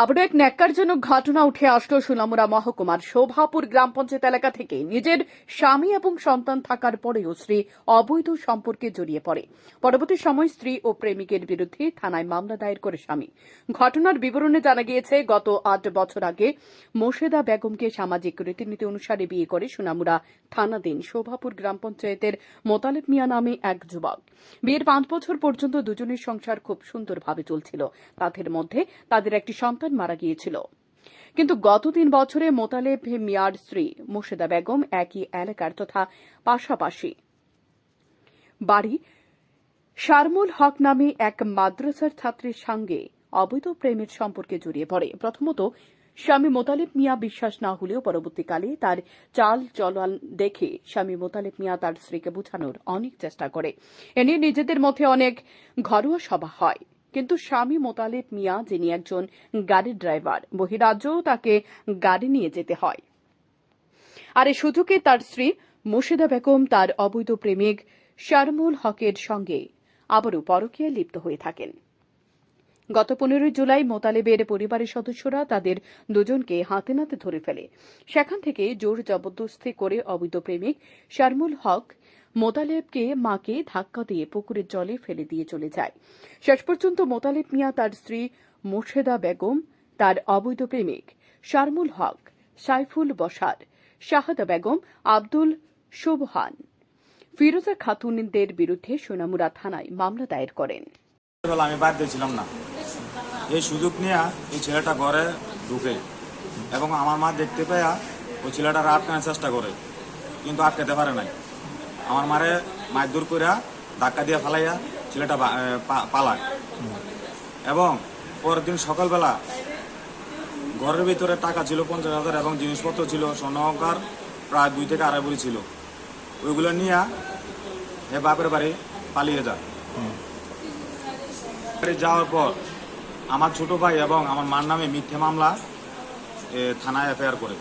আবারও এক ন্যাক্কারজনক ঘটনা উঠে আসলো সুনামুরা মহকুমার শোভাপুর গ্রাম পঞ্চায়েত এলাকা থেকে। নিজের স্বামী এবং সন্তান থাকার পরেও স্ত্রী অবৈধ সম্পর্কে জড়িয়ে পড়ে। পরবর্তী সময় স্ত্রী ও প্রেমিকের বিরুদ্ধে থানায় মামলা দায়ের করে স্বামী। ঘটনার বিবরণে জানা গিয়েছে, গত আট বছর আগে মোশেদা বেগমকে সামাজিক রীতিনীতি অনুসারে বিয়ে করে সুনামুরা থানাধীন শোভাপুর গ্রাম পঞ্চায়েতের মোতালেব মিয়া নামে এক যুবক। বিয়ের পাঁচ বছর পর্যন্ত দুজনের সংসার খুব সুন্দরভাবে চলছিল। তাদের মধ্যে তাদের একটি সন্তান মারা গিয়েছিল। কিন্তু গত তিন বছরে মোতালেব মিয়ার স্ত্রী মোর্শেদা বেগম একই এলাকার তথা পাশাপাশি। বাড়ি শারমুল হক নামে এক মাদ্রাসার ছাত্রের সঙ্গে অবৈধ প্রেমের সম্পর্কে জড়িয়ে পড়ে। প্রথমত, স্বামী মোতালেব মিয়া বিশ্বাস না হলেও পরবর্তীকালে তার চাল চলন দেখে স্বামী মোতালেব মিয়া তার স্ত্রীকে বোঝানোর অনেক চেষ্টা করে। এ নিয়ে নিজেদের মধ্যে অনেক ঘরোয়া সভা হয়। কিন্তু স্বামী মোতালেব মিয়া, যিনি একজন গাড়ির ড্রাইভার বহিরাজ্যও তাকে গাড়ি নিয়ে যেতে হয়। আর এই সুযোগে তার স্ত্রী মুর্শিদা বেগম, তার অবৈধ প্রেমিক শারমুল হকের সঙ্গে আবারও পরকীয়ায় লিপ্ত হয়ে থাকেন। গত পনেরোই জুলাই মোতালেবের পরিবারের সদস্যরা তাদের দুজনকে হাতে নাতে ধরে ফেলে। সেখান থেকে জোর জবরদস্তি করে অবৈধ প্রেমিক শারমুল হক মোতালেবকে মাকে ধাক্কা দিয়ে পুকুরের জলে ফেলে দিয়ে চলে যায়। শেষ পর্যন্ত মোতালেব মিয়া তার স্ত্রী মোর্শেদা বেগম, তার অবৈধ প্রেমিক শারমুল হক, সাইফুল বসার, শাহাদা বেগম, আব্দুল শোভহান। ফিরোজা খাতুনদের বিরুদ্ধে সোনামুরা থানায় মামলা দায়ের করেন। আমি বাদ দিয়েছিলাম না। এই সুযোগ নিয়ে এই ছেলেটা ঘরে ঢুকে এবং আমার মা দেখতে পেয়া ওই ছেলেটার আটকানোর চেষ্টা করে, কিন্তু আটকাতে পারে নাই। আমার মারে মারধর কইরা ধাক্কা দিয়ে ফেলাইয়া ছেলেটা পালায়। এবং পরের দিন সকালবেলা ঘরের ভিতরে টাকা ছিল পঞ্চাশ হাজার এবং জিনিসপত্র ছিল স্বর্ণকার প্রায় দুই থেকে আড়াই বড়ি ছিল। ওইগুলো নিয়ে এ বাপের বাড়ি পালিয়ে যায়। যাওয়ার পর আমার ছোট ভাই এবং আমার মার নামে মিথ্যে মামলা থানায় এফআইআর করে।